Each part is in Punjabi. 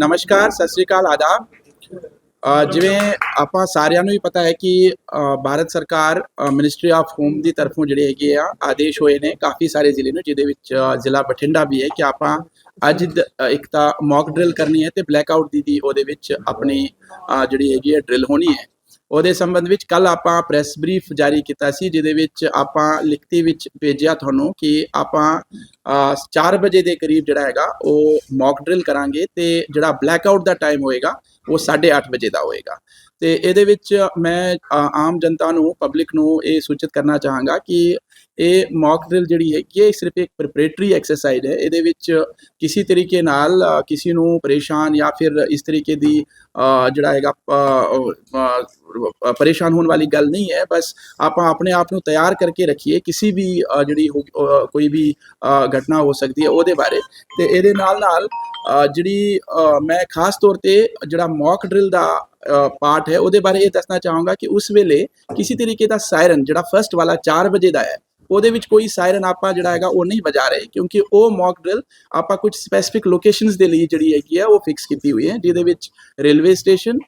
ਨਮਸਕਾਰ, ਸਤਿ ਸ੍ਰੀ ਅਕਾਲ, ਆਦਾਬ। ਜਿਵੇਂ ਆਪਾਂ ਸਾਰਿਆਂ ਨੂੰ ਹੀ ਪਤਾ ਹੈ ਕਿ ਭਾਰਤ ਸਰਕਾਰ ਮਿਨਿਸਟਰੀ ਆਫ ਹੋਮ ਦੀ ਤਰਫੋਂ ਜਿਹੜੇ ਹੈਗੇ ਆ, ਆਦੇਸ਼ ਹੋਏ ਨੇ ਕਾਫੀ ਸਾਰੇ ਜ਼ਿਲ੍ਹੇ ਨੂੰ, ਜਿਹਦੇ ਵਿੱਚ ਜ਼ਿਲ੍ਹਾ ਬਠਿੰਡਾ ਵੀ ਹੈ ਕਿ ਆਪਾਂ ਅੱਜ ਇੱਕ ਤਾਂ ਮੌਕ ਡਰਿਲ ਕਰਨੀ ਹੈ ਤੇ ਬਲੈਕ ਆਊਟ ਦੀ ਦੀ ਉਹਦੇ ਵਿੱਚ ਆਪਣੀ ਜਿਹੜੀ ਹੈਗੀ ਹੈ ਡਰਿਲ ਹੋਣੀ ਹੈ। ਉਹਦੇ ਸੰਬੰਧ ਵਿੱਚ ਕੱਲ ਆਪਾਂ ਪ੍ਰੈਸ ਬਰੀਫ ਜਾਰੀ ਕੀਤਾ ਸੀ ਜਿਹਦੇ ਵਿੱਚ ਆਪਾਂ ਲਿਖਤੀ ਵਿੱਚ ਭੇਜਿਆ ਤੁਹਾਨੂੰ ਕਿ ਆਪਾਂ ਅ, 4 ਵਜੇ ਦੇ ਕਰੀਬ ਜਿਹੜਾ ਹੈਗਾ ਉਹ ਮੌਕ ਡਰਿਲ ਕਰਾਂਗੇ ਤੇ ਜਿਹੜਾ ਬਲੈਕ ਆਊਟ ਦਾ ਟਾਈਮ ਹੋਏਗਾ ਉਹ 8:30 ਵਜੇ ਦਾ ਹੋਏਗਾ। ਤੇ ਇਹਦੇ ਵਿੱਚ ਮੈਂ ਆਮ ਜਨਤਾ ਨੂੰ ਪਬਲਿਕ ਨੂੰ ਇਹ ਸੂਚਿਤ ਕਰਨਾ ਚਾਹਾਂਗਾ ਕਿ ਇਹ ਮੌਕ ਡਰਿਲ ਜਿਹੜੀ ਹੈ ਇਹ ਸਿਰਫ ਇੱਕ ਪ੍ਰੀਪਰੇਟਰੀ ਐਕਸਰਸਾਈਜ਼ ਹੈ। ਇਹਦੇ ਵਿੱਚ ਕਿਸੇ ਤਰੀਕੇ ਨਾਲ ਕਿਸੇ ਨੂੰ ਪਰੇਸ਼ਾਨ ਜਾਂ ਫਿਰ ਇਸ ਤਰੀਕੇ ਦੀ ਜਿਹੜਾ ਹੈਗਾ ਪਰੇਸ਼ਾਨ ਹੋਣ ਵਾਲੀ ਗੱਲ ਨਹੀਂ ਹੈ। ਬਸ ਆਪਾਂ ਆਪਣੇ ਆਪ ਨੂੰ ਤਿਆਰ ਕਰਕੇ ਰੱਖੀਏ ਕਿਸੇ ਵੀ ਜਿਹੜੀ ਹੋ- ਅ, ਕੋਈ ਵੀ ਘਟਨਾ ਹੋ ਸਕਦੀ ਹੈ ਉਹਦੇ ਬਾਰੇ। ਤੇ ਇਹਦੇ ਨਾਲ ਨਾਲ ਜਿਹੜੀ ਮੈਂ ਖਾਸ ਤੌਰ ਤੇ ਜਿਹੜਾ ਮੌਕ ਡਰਿਲ ਦਾ ਪਾਰਟ ਹੈ, ਉਹਦੇ ਬਾਰੇ ਇਹ ਦੱਸਣਾ ਚਾਹਾਂਗਾ ਕਿ ਉਸ ਵੇਲੇ ਕਿਸੇ ਤਰੀਕੇ ਦਾ ਸਾਇਰਨ ਜਿਹੜਾ ਫਰਸਟ ਵਾਲਾ 4 ਵਜੇ ਦਾ ਹੈ, ਉਹਦੇ ਵਿੱਚ ਕੋਈ ਸਾਇਰਨ ਆਪਾਂ ਜਿਹੜਾ ਹੈਗਾ ਉਹ ਨਹੀਂ ਵਜਾ ਰਹੇ ਕਿਉਂਕਿ ਉਹ ਮੌਕ ਡਰਿਲ ਆਪਾਂ ਕੁਝ ਸਪੈਸਿਫਿਕ ਲੋਕੇਸ਼ਨਸ ਦੇ ਲਈ ਜਿਹੜੀ ਹੈਗੀ ਹੈ, ਉਹ ਫਿਕਸ ਕੀਤੀ ਹੋਈ ਹੈ, ਜਿਹਦੇ ਵਿੱਚ ਰੇਲਵੇ ਸਟੇਸ਼ਨ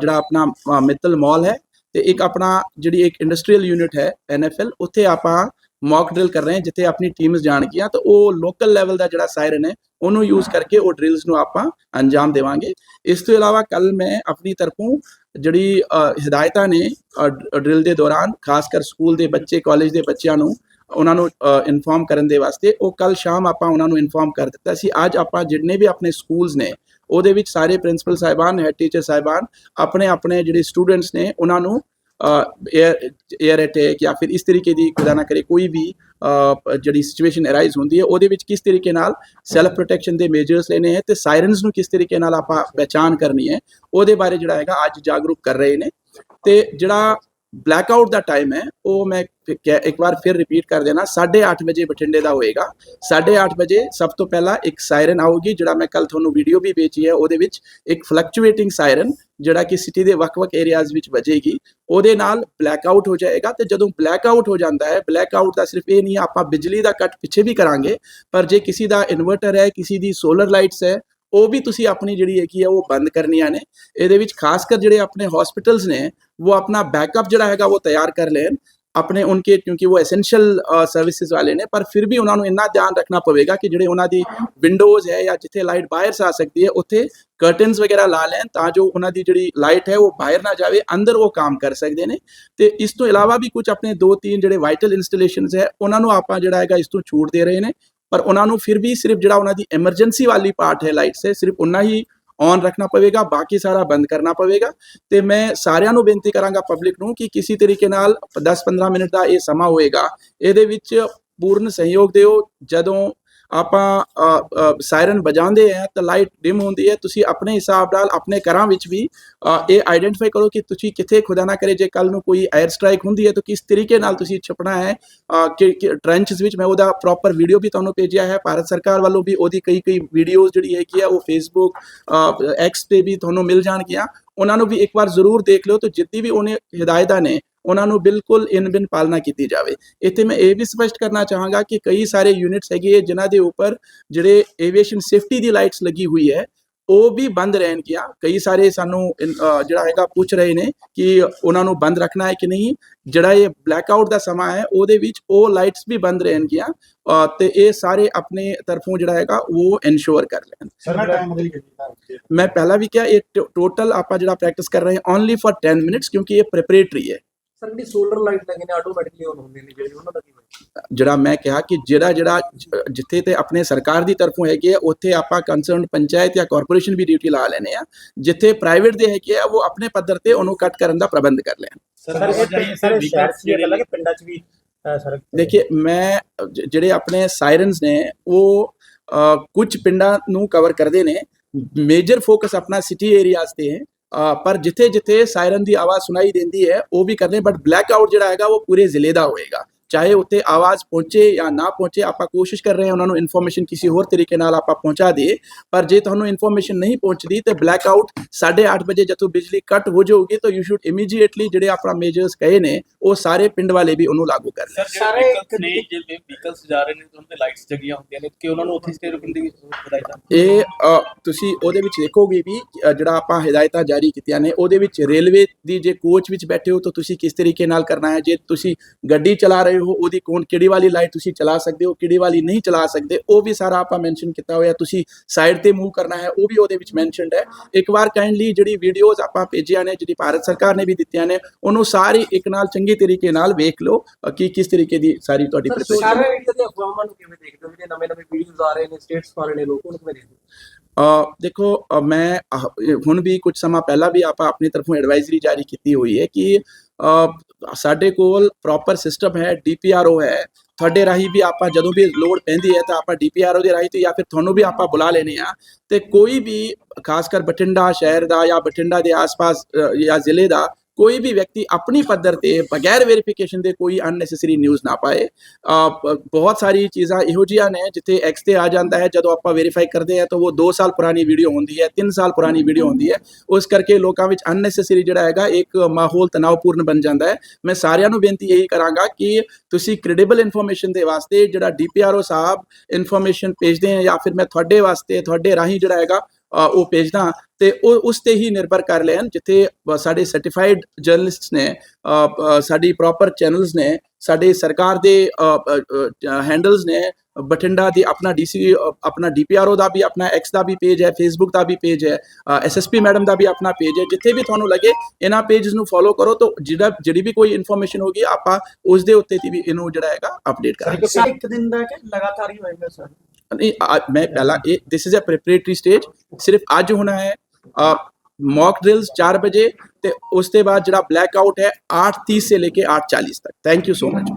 ਜਿਹੜਾ ਆਪਣਾ ਮਿੱਤਲ ਮਾਲ ਹੈ ਤੇ ਇੱਕ ਆਪਣਾ ਜਿਹੜੀ ਇੱਕ ਇੰਡਸਟਰੀਅਲ ਯੂਨਿਟ ਹੈ ਐਨਐਫਐਲ ਉੱਥੇ ਆਪਾਂ ਮੌਕ ਡਰਿਲ ਕਰ ਰਹੇ ਹਾਂ ਜਿੱਥੇ ਆਪਣੀ ਟੀਮਸ ਜਾਣਗੀਆਂ ਤਾਂ ਉਹ ਲੋਕਲ ਲੈਵਲ ਦਾ ਜਿਹੜਾ ਸਾਇਰਨ ਹੈ ਉਹਨੂੰ ਯੂਜ਼ ਕਰਕੇ ਉਹ ਡਰਿਲਸ ਨੂੰ ਆਪਾਂ ਅੰਜਾਮ ਦੇਵਾਂਗੇ। ਇਸ ਤੋਂ ਇਲਾਵਾ ਕੱਲ ਮੈਂ ਆਪਣੀ ਤਰਫੋਂ ਜਿਹੜੀ ਅ, ਹਦਾਇਤਾਂ ਨੇ ਡਰਿਲ ਦੇ ਦੌਰਾਨ ਖਾਸ ਕਰ ਸਕੂਲ ਦੇ ਬੱਚੇ ਕਾਲਜ ਦੇ ਬੱਚਿਆਂ ਨੂੰ ਉਹਨਾਂ ਨੂੰ ਇਨਫੋਰਮ ਕਰਨ ਦੇ ਵਾਸਤੇ ਉਹ ਕੱਲ ਸ਼ਾਮ ਆਪਾਂ ਉਹਨਾਂ ਨੂੰ ਇਨਫੋਰਮ ਕਰ ਦਿੱਤਾ ਸੀ। ਅੱਜ ਆਪਾਂ ਜਿੰਨੇ ਵੀ ਆਪਣੇ ਸਕੂਲਸ ਨੇ ਉਹਦੇ ਵਿੱਚ ਸਾਰੇ ਪ੍ਰਿੰਸੀਪਲ ਸਾਹਿਬਾਨ ਹੈਡ ਟੀਚਰ ਸਾਹਿਬਾਨ ਆਪਣੇ ਆਪਣੇ ਜਿਹੜੇ ਸਟੂਡੈਂਟਸ ਨੇ ਉਹਨਾਂ ਨੂੰ 에ਅਰ 에ਅਰ ਅਟੈਕ ਜਾਂ ਫਿਰ ਇਸ ਤਰੀਕੇ ਦੀ ਖੁਦਾ ਨਾ ਕਰੇ, ਕੋਈ ਵੀ ਜਿਹੜੀ ਸਿਚੁਏਸ਼ਨ ਅਰਾਈਜ਼ ਹੁੰਦੀ ਹੈ, ਉਹਦੇ ਵਿੱਚ ਕਿਸ ਤਰੀਕੇ ਨਾਲ ਸੈਲਫ ਪ੍ਰੋਟੈਕਸ਼ਨ ਦੇ ਮੇਜਰਸ ਲੈਣੇ ਹੈ ਤੇ ਸਾਇਰਨਸ ਨੂੰ ਕਿਸ ਤਰੀਕੇ ਨਾਲ ਆਪਾਂ ਪਹਿਚਾਨ ਕਰਨੀ ਹੈ, ਉਹਦੇ ਬਾਰੇ ਜਿਹੜਾ ਹੈਗਾ ਅੱਜ ਜਾਗਰੂਕ ਕਰ ਰਹੇ ਨੇ ਤੇ ਜਿਹੜਾ ਬਲੈਕ ਆਊਟ ਦਾ ਟਾਈਮ ਹੈ ਉਹ ਮੈਂ ਫਿਰ ਇੱਕ ਵਾਰ ਫਿਰ ਰਿਪੀਟ ਕਰ ਦੇਣਾ 8:30 ਵਜੇ ਬਠਿੰਡੇ ਦਾ ਹੋਏਗਾ। 8:30 ਵਜੇ ਸਭ ਤੋਂ ਪਹਿਲਾਂ ਇੱਕ ਸਾਇਰਨ ਆਊਗੀ ਜਿਹੜਾ ਮੈਂ ਕੱਲ ਤੁਹਾਨੂੰ ਵੀਡੀਓ ਵੀ ਭੇਜੀ ਹੈ ਉਹਦੇ ਵਿੱਚ ਇੱਕ ਫਲਕਚੁਏਟਿੰਗ ਸਾਇਰਨ ਜਿਹੜਾ ਕਿ ਸਿਟੀ ਦੇ ਵੱਖ-ਵੱਖ ਏਰੀਆਜ਼ ਵਿੱਚ ਵੱਜੇਗੀ। ਉਹਦੇ ਨਾਲ ਬਲੈਕ ਆਊਟ ਹੋ ਜਾਏਗਾ ਤੇ ਜਦੋਂ ਬਲੈਕ ਆਊਟ ਹੋ ਜਾਂਦਾ ਹੈ ਬਲੈਕ ਆਊਟ ਦਾ ਸਿਰਫ ਇਹ ਨਹੀਂ ਹੈ, ਆਪਾਂ ਬਿਜਲੀ ਦਾ ਕੱਟ ਪਿੱਛੇ ਵੀ ਕਰਾਂਗੇ ਪਰ ਜੇ ਕਿਸੇ ਦਾ ਇਨਵਰਟਰ ਹੈ ਕਿਸੇ ਦੀ ਸੋਲਰ ਲਾਈਟਸ ਹੈ ਉਹ ਵੀ ਤੁਸੀਂ ਆਪਣੀ ਜਿਹੜੀ ਹੈਗੀ ਹੈ ਉਹ ਬੰਦ ਕਰਨੀਆਂ ਨੇ। ਇਹਦੇ ਵਿੱਚ ਖਾਸ ਕਰ ਜਿਹੜੇ ਆਪਣੇ ਹਸਪੀਟਲਸ ਨੇ, ਉਹ ਆਪਣਾ ਬੈਕਅਪ ਜਿਹੜਾ ਹੈਗਾ, ਉਹ ਤਿਆਰ ਕਰ ਲੈਣ। ਆਪਣੇ ਉਨਕੇ, ਕਿਉਂਕਿ ਉਹ ਐਸੈਂਸ਼ੀਅਲ ਸਰਵਿਸਿਜ਼ ਵਾਲੇ ਨੇ, ਪਰ ਫਿਰ ਵੀ ਉਹਨਾਂ ਨੂੰ ਇੰਨਾ ਧਿਆਨ ਰੱਖਣਾ ਪਵੇਗਾ ਕਿ ਜਿਹੜੇ ਉਹਨਾਂ ਦੀ ਵਿੰਡੋਜ਼ ਹੈ ਜਾਂ ਜਿੱਥੇ ਲਾਈਟ ਬਾਹਰ ਆ ਸਕਦੀ ਹੈ, ਉੱਥੇ ਕਰਟਨਸ ਵਗੈਰਾ ਲਾ ਲੈਣ ਤਾਂ ਜੋ ਉਹਨਾਂ ਦੀ ਜਿਹੜੀ ਲਾਈਟ ਹੈ, ਉਹ ਬਾਹਰ ਨਾ ਜਾਵੇ, ਅੰਦਰ ਉਹ ਕੰਮ ਕਰ ਸਕਦੇ ਨੇ। ਤੇ ਇਸ ਤੋਂ ਇਲਾਵਾ ਵੀ ਕੁਝ ਆਪਣੇ ਦੋ ਤਿੰਨ ਜਿਹੜੇ ਵਾਈਟਲ ਇੰਸਟਾਲੇਸ਼ਨਸ ਹੈ, ਉਹਨਾਂ ਨੂੰ ਆਪਾਂ ਜਿਹੜਾ ਹੈਗਾ, ਇਸ ਤੋਂ ਛੂਟ ਦੇ ਰਹੇ ਨੇ। ਪਰ ਉਹਨਾਂ ਨੂੰ ਫਿਰ ਵੀ ਸਿਰਫ ਜਿਹੜਾ ਉਹਨਾਂ ਦੀ ਐਮਰਜੈਂਸੀ ਵਾਲੀ ਪਾਰਟ ਹੈ ਲਾਈਟਸ ਹੈ ਸਿਰਫ ਉਹਨਾਂ ਹੀ ਔਨ ਰੱਖਣਾ ਪਵੇਗਾ, ਬਾਕੀ ਸਾਰਾ ਬੰਦ ਕਰਨਾ ਪਵੇਗਾ। ਤੇ ਮੈਂ ਸਾਰਿਆਂ ਨੂੰ ਬੇਨਤੀ ਕਰਾਂਗਾ ਪਬਲਿਕ ਨੂੰ ਕਿ ਕਿਸੇ ਤਰੀਕੇ ਨਾਲ 10-15 ਮਿੰਟ ਦਾ ਇਹ ਸਮਾਂ ਹੋਏਗਾ। ਇਹਦੇ ਵਿੱਚ ਪੂਰਨ ਸਹਿਯੋਗ ਦਿਓ। ਜਦੋਂ ਆਪਾਂ ਸਾਇਰਨ ਵਜਾਉਂਦੇ ਆ ਤਾਂ ਲਾਈਟ ਡਿਮ ਹੁੰਦੀ ਹੈ। ਤੁਸੀਂ ਆਪਣੇ ਹਿਸਾਬ ਨਾਲ ਆਪਣੇ ਘਰਾਂ ਵਿੱਚ ਵੀ ਇਹ ਆਈਡੈਂਟੀਫਾਈ ਕਰੋ ਕਿ ਤੁਸੀਂ ਕਿੱਥੇ ਖੁਦਾ ਨਾ ਕਰੇ, ਜੇ ਕੱਲ ਨੂੰ ਕੋਈ 에ਅਰ ਸਟ੍ਰਾਈਕ ਹੁੰਦੀ ਹੈ ਤਾਂ ਕਿਸ ਤਰੀਕੇ ਨਾਲ ਤੁਸੀਂ ਛਪਣਾ ਹੈ। ਕਿ ਟ੍ਰੈਂਚਸ ਵਿੱਚ ਮੈਂ ਉਹਦਾ ਪ੍ਰੋਪਰ ਵੀਡੀਓ ਵੀ ਤੁਹਾਨੂੰ ਭੇਜਿਆ ਹੈ। ਭਾਰਤ ਸਰਕਾਰ ਵੱਲੋਂ ਵੀ ਉਹਦੀ ਕਈ ਕਈ ਵੀਡੀਓਜ਼ ਜਿਹੜੀ ਹੈਗੀ ਆ, ਉਹ ਫੇਸਬੁੱਕ ਐਕਸ ਤੇ ਵੀ ਤੁਹਾਨੂੰ ਮਿਲ ਜਾਣਗੀਆਂ। ਉਹਨਾਂ ਨੂੰ ਵੀ ਇੱਕ ਵਾਰ ਜ਼ਰੂਰ ਦੇਖ ਲਿਓ ਤਾਂ ਜਿੱਤੀ ਵੀ ਉਹਨੇ ਹਦਾਇਤਾਂ ਨੇ। ਉਹਨਾਂ ਨੂੰ ਬਿਲਕੁਲ ਇਨ ਬਿਨ ਪਾਲਣਾ ਕੀਤੀ ਜਾਵੇ। ਇੱਥੇ ਮੈਂ ਇਹ ਵੀ ਸਪਸ਼ਟ ਕਰਨਾ ਚਾਹਾਂਗਾ ਕਿ ਕਈ ਸਾਰੇ ਯੂਨਿਟਸ ਹੈਗੇ ਜਿਨ੍ਹਾਂ ਦੇ ਉੱਪਰ ਜਿਹੜੇ ਏਵੀਏਸ਼ਨ ਸੇਫਟੀ ਦੀ ਲਾਈਟਸ ਲੱਗੀ ਹੋਈ ਹੈ ਉਹ ਵੀ ਬੰਦ ਰਹਿਣਗੀਆਂ ਕਈ ਸਾਰੇ ਸਾਨੂੰ ਜਿਹੜਾ ਹੈਗਾ ਪੁੱਛ ਰਹੇ ਨੇ ਕਿ ਉਹਨਾਂ ਨੂੰ ਬੰਦ ਰੱਖਣਾ ਹੈ ਕਿ ਨਹੀਂ। ਜਿਹੜਾ ਇਹ ਬਲੈਕ ਆਊਟ ਦਾ ਸਮਾਂ ਹੈ ਉਹਦੇ ਵਿੱਚ ਉਹ ਲਾਈਟਸ ਵੀ ਬੰਦ ਰਹਿਣਗੀਆਂ ਅ, ਤੇ ਇਹ ਸਾਰੇ ਆਪਣੇ ਤਰਫੋਂ ਜਿਹੜਾ ਹੈਗਾ ਉਹ ਇਨਸ਼ੋਰ ਕਰ ਲੈਣ। ਮੈਂ ਪਹਿਲਾਂ ਵੀ ਕਿਹਾ ਇਹ ਟੋਟਲ ਆਪਾਂ ਜਿਹੜਾ ਪ੍ਰੈਕਟਿਸ ਕਰ ਰਹੇ ਹਾਂ ਓਨਲੀ ਫॉर 10 ਮਿੰਟਸ ਕਿਉਂਕਿ ਇਹ ਪ੍ਰੈਪਰੇਟਰੀ ਹੈ। ਸਰ ਜਿਹੜੀ ਸੋਲਰ ਲਾਈਟ ਲੱਗੇ ਨੇ ਆਟੋਮੈਟਿਕਲੀ ਆਨ ਹੁੰਦੇ ਨੇ ਜਿਹੜੇ ਉਹਨਾਂ ਦਾ ਕੀ ਜਿਹੜਾ ਮੈਂ ਕਿਹਾ ਕਿ ਜਿਹੜਾ ਜਿਹੜਾ ਜਿੱਥੇ ਤੇ ਆਪਣੇ ਸਰਕਾਰ ਦੀ ਤਰਫੋਂ ਹੈਗੇ ਉੱਥੇ ਆਪਾਂ ਕੰਸਰਨ ਪੰਚਾਇਤ ਜਾਂ ਕਾਰਪੋਰੇਸ਼ਨ ਵੀ ਡਿਊਟੀ ਲਾ ਲੈਣੇ ਆ ਜਿੱਥੇ ਪ੍ਰਾਈਵੇਟ ਦੇ ਹੈਗੇ ਆ ਉਹ ਆਪਣੇ ਪੱਧਰ ਤੇ ਉਹਨੂੰ ਕੱਟ ਕਰਨ ਦਾ ਪ੍ਰਬੰਧ ਕਰ ਲੈਣ। ਸਰ ਸਰ ਇਹ ਸ਼ਹਿਰ ਚ ਗੱਲ ਹੈ ਕਿ ਪਿੰਡਾਂ ਚ ਵੀ ਸਰ ਦੇਖਿਏ ਮੈਂ ਜਿਹੜੇ ਆਪਣੇ ਸਾਇਰਨਸ ਨੇ ਉਹ ਕੁਝ ਪਿੰਡਾਂ ਨੂੰ ਕਵਰ ਕਰਦੇ ਨੇ। ਮੇਜਰ ਫੋਕਸ ਆਪਣਾ ਸਿਟੀ ਏਰੀਆਜ਼ ਤੇ ਹੈ। ਪਰ ਜਿੱਥੇ ਜਿੱਥੇ ਸਾਇਰਨ ਦੀ ਆਵਾਜ਼ ਸੁਣਾਈ ਦਿੰਦੀ ਹੈ, ਉਹ ਵੀ ਕਰਦੇ ਬਟ ਬਲੈਕ ਆਊਟ ਜਿਹੜਾ ਹੈਗਾ, ਉਹ ਪੂਰੇ ਜ਼ਿਲ੍ਹੇ ਦਾ ਹੋਏਗਾ। ਚਾਹੇ ਉੱਤੇ ਆਵਾਜ਼ ਪਹੁੰਚੇ ਜਾਂ ਨਾ ਪਹੁੰਚੇ ਆਪਾਂ ਕੋਸ਼ਿਸ਼ ਕਰ ਰਹੇ ਹਾਂ ਉਹਨਾਂ ਨੂੰ ਇਨਫੋਰਮੇਸ਼ਨ ਕਿਸੇ ਹੋਰ ਤਰੀਕੇ ਨਾਲ ਆਪਾਂ ਪਹੁੰਚਾ ਦਈਏ। ਪਰ ਜੇ ਤੁਹਾਨੂੰ ਇਨਫੋਰਮੇਸ਼ਨ ਨਹੀਂ ਪਹੁੰਚਦੀ ਤੇ ਬਲੈਕ ਆਊਟ 8:30 ਵਜੇ ਜਦੋਂ ਬਿਜਲੀ ਕੱਟ ਹੋ ਜਾਊਗੀ ਤਾਂ ਯੂ ਸ਼ੁਡ ਇਮੀਡੀਏਟਲੀ ਜਿਹੜੇ ਆਪਣਾ ਮੇਜਰਸ ਕਹੇ ਨੇ ਉਹ ਸਾਰੇ ਪਿੰਡ ਵਾਲੇ ਵੀ ਉਹਨੂੰ ਲਾਗੂ ਕਰਨ ਸਰ ਸਾਰੇ ਜਿਹੜੇ ਵਹੀਕਲਸ ਨੇ ਵਹੀਕਲਸ ਜਾ ਰਹੇ ਨੇ ਉਹਨਾਂ ਤੇ ਲਾਈਟਸ ਜਗੀਆਂ ਹੁੰਦੀਆਂ ਨੇ ਕਿ ਉਹਨਾਂ ਨੂੰ ਉੱਥੇ ਸਟੇ ਰੁਕਣ ਦੀ ਹਦਾਇਤਾਂ ਇਹ ਤੁਸੀਂ ਉਹਦੇ ਵਿੱਚ ਦੇਖੋਗੇ ਵੀ ਜਿਹੜਾ ਆਪਾਂ ਹਦਾਇਤਾਂ ਜਾਰੀ ਕੀਤੀਆਂ ਨੇ ਉਹਦੇ ਵਿੱਚ ਰੇਲਵੇ ਦੀ ਜੇ ਕੋਚ ਵਿੱਚ ਬੈਠੇ ਹੋ ਤਾਂ ਤੁਸੀਂ ਕਿਸ ਤਰੀਕੇ ਨਾਲ ਕਰਨਾ ਹੈ? ਜੇ ਤੁਸੀਂ ਗੱਡੀ ਚਲਾ ਰਹੇ ਹੋ ਉਹਦੀ ਕੌਣ ਕਿਹੜੀ ਵਾਲੀ ਲਾਈਟ ਤੁਸੀਂ ਚਲਾ ਸਕਦੇ ਹੋ ਕਿਹੜੀ ਵਾਲੀ ਨਹੀਂ ਚਲਾ ਸਕਦੇ ਉਹ ਵੀ ਸਾਰਾ ਆਪਾਂ ਮੈਂਸ਼ਨ ਕੀਤਾ ਹੋਇਆ ਤੁਸੀਂ ਸਾਈਡ ਤੇ ਮੂਵ ਕਰਨਾ ਹੈ ਉਹ ਵੀ ਉਹਦੇ ਵਿੱਚ ਮੈਂਸ਼ਨਡ ਹੈ। ਇੱਕ ਵਾਰ ਕਾਈਂਡਲੀ ਜਿਹੜੀ ਵੀਡੀਓਜ਼ ਆਪਾਂ ਭੇਜੀਆਂ ਨੇ ਜਿਹੜੀ ਭਾਰਤ ਸਰਕਾਰ ਨੇ ਵੀ ਦਿੱਤੀਆਂ ਨੇ ਉਹਨੂੰ ਸਾਰੀ ਇੱਕ ਨਾਲ ਚੰਗੀ ਤਰੀਕੇ ਨਾਲ ਵੇਖ ਲਓ ਕਿ ਕਿਸ ਤਰੀਕੇ ਦੀ ਸਾਰੀ ਤੁਹਾਡੀ ਸੋਸ਼ਲ ਮੀਡੀਆ ਤੇ ਅਫਵਾਹਾਂ ਨੂੰ ਕਿਵੇਂ ਦੇਖਦੇ ਹੋ? ਜਿਹੜੇ ਨਵੇਂ ਨਵੇਂ ਵੀਡੀਓਜ਼ ਆ ਰਹੇ ਨੇ ਸਟੇਟਸ ਰਹੇ ਨੇ ਲੋਕ ਉਹਨੂੰ ਕਿਵੇਂ ਦੇਖਦੇ ਹੋ? ਦੇਖੋ ਮੈਂ ਹੁਣ ਵੀ ਕੁਝ ਸਮਾਂ ਪਹਿਲਾਂ ਵੀ ਆਪਾਂ ਆਪਣੀ ਤਰਫੋਂ ਐਡਵਾਈਜ਼ਰੀ ਜਾਰੀ ਕੀਤੀ ਹੋਈ ਹੈ ਕਿ ਸਾਡੇ ਕੋਲ ਪ੍ਰੋਪਰ ਸਿਸਟਮ ਹੈ ਡੀਪੀਆਰਓ ਹੈ। ਤੁਹਾਡੇ ਰਾਹੀਂ ਵੀ ਆਪਾਂ ਜਦੋਂ ਵੀ ਲੋਡ ਪੈਂਦੀ ਹੈ ਤਾਂ ਆਪਾਂ ਡੀਪੀਆਰਓ ਦੇ ਰਾਹੀਂ ਤੇ ਜਾਂ ਫਿਰ ਤੁਹਾਨੂੰ ਵੀ ਆਪਾਂ ਬੁਲਾ ਲੈਨੇ ਆ ਤੇ ਕੋਈ ਵੀ, ਖਾਸ ਕਰ ਬਠਿੰਡਾ ਸ਼ਹਿਰ ਦਾ ਜਾਂ ਬਠਿੰਡਾ ਦੇ ਆਸ-ਪਾਸ ਜਾਂ ਜ਼ਿਲ੍ਹੇ ਦਾ ਕੋਈ ਵੀ ਵਿਅਕਤੀ ਆਪਣੀ ਪੱਧਰ ਤੇ ਬਗੈਰ ਵੈਰੀਫਿਕੇਸ਼ਨ ਦੇ ਕੋਈ ਅਨਨੈਸੈਸਰੀ ਨਿਊਜ਼ ਨਾ ਪਾਏ ਬਹੁਤ ਸਾਰੀ ਚੀਜ਼ਾਂ ਇਹੋ ਜਿਹੀਆਂ ਨੇ ਜਿੱਥੇ ਐਕਸ ਤੇ ਆ ਜਾਂਦਾ ਹੈ, ਜਦੋਂ ਆਪਾਂ ਵੈਰੀਫਾਈ ਕਰਦੇ ਹਾਂ ਤਾਂ ਉਹ 2 ਸਾਲ ਪੁਰਾਣੀ ਵੀਡੀਓ ਹੁੰਦੀ ਹੈ 3 ਸਾਲ ਪੁਰਾਣੀ ਵੀਡੀਓ ਹੁੰਦੀ ਹੈ। ਉਸ ਕਰਕੇ ਲੋਕਾਂ ਵਿੱਚ ਅਨਨੈਸੈਸਰੀ ਜਿਹੜਾ ਹੈਗਾ ਇੱਕ ਮਾਹੌਲ ਤਣਾਅਪੂਰਨ ਬਣ ਜਾਂਦਾ ਹੈ। ਮੈਂ ਸਾਰਿਆਂ ਨੂੰ ਬੇਨਤੀ ਇਹੀ ਕਰਾਂਗਾ ਕਿ ਤੁਸੀਂ ਕ੍ਰੈਡੀਬਲ ਇਨਫੋਰਮੇਸ਼ਨ ਦੇ ਵਾਸਤੇ ਜਿਹੜਾ ਡੀਪੀਆਰਓ ਸਾਹਿਬ ਇਨਫੋਰਮੇਸ਼ਨ ਭੇਜਦੇ ਹੈ ਜਾਂ ਫਿਰ ਮੈਂ ਤੁਹਾਡੇ ਵਾਸਤੇ, ਤੁਹਾਡੇ ਰਾਹੀਂ ਜਿਹੜਾ ਹੈਗਾ ਉਹ ਭੇਜਦਾ ਤੇ ਉਹ ਉਸ ਤੇ ਹੀ ਨਿਰਭਰ ਕਰ ਲੈਣ ਜਿੱਥੇ ਸਾਡੇ ਸਰਟੀਫਾਈਡ ਜਰਨਲਿਸਟਸ ਨੇ ਸਾਡੀ ਪ੍ਰੋਪਰ ਚੈਨਲਸ ਨੇ ਸਾਡੇ ਸਰਕਾਰ ਦੇ ਹੈਂਡਲਸ ਨੇ ਬਠਿੰਡਾ ਦੀ ਆਪਣਾ ਡੀਸੀ ਆਪਣਾ ਡੀਪੀਆਰਓ ਦਾ ਵੀ ਆਪਣਾ ਐਕਸ ਦਾ ਵੀ ਪੇਜ ਹੈ ਫੇਸਬੁੱਕ ਦਾ ਵੀ ਪੇਜ ਹੈ ਐਸਐਸਪੀ ਮੈਡਮ ਦਾ ਵੀ ਆਪਣਾ ਪੇਜ ਹੈ। ਜਿੱਥੇ ਵੀ ਤੁਹਾਨੂੰ ਲੱਗੇ ਇਹਨਾਂ ਪੇਜਸ ਨੂੰ ਫੋਲੋ ਕਰੋ ਤਾਂ ਜਿਹੜਾ ਜਿਹੜੀ ਵੀ ਕੋਈ ਇਨਫੋਰਮੇਸ਼ਨ ਹੋਗੀ ਆਪਾਂ ਉਸ ਦੇ ਉੱਤੇ ਵੀ ਇਹਨੂੰ ਜਿਹੜਾ ਹੈਗਾ ਅਪਡੇਟ ਕਰਾਂਗੇ। ਇੱਕ ਦਿਨ ਦਾ ਕਿ ਲਗਾਤਾਰ ਹੀ ਹੋਏਗਾ ਸਰ? ਨਹੀਂ ਆ- ਮੈਂ ਪਹਿਲਾਂ ਇਹ this is a preparatory stage ਸਿਰਫ ਅੱਜ ਹੋਣਾ ਹੈ ਮੌਕ ਡ੍ਰਿਲਸ 4 ਵਜੇ ਤੇ ਉਸ ਤੋਂ ਬਾਅਦ ਜਿਹੜਾ ਬਲੈਕ ਆਊਟ ਹੈ 8:30 से लेके 8:40 तक थैंक यू सो मच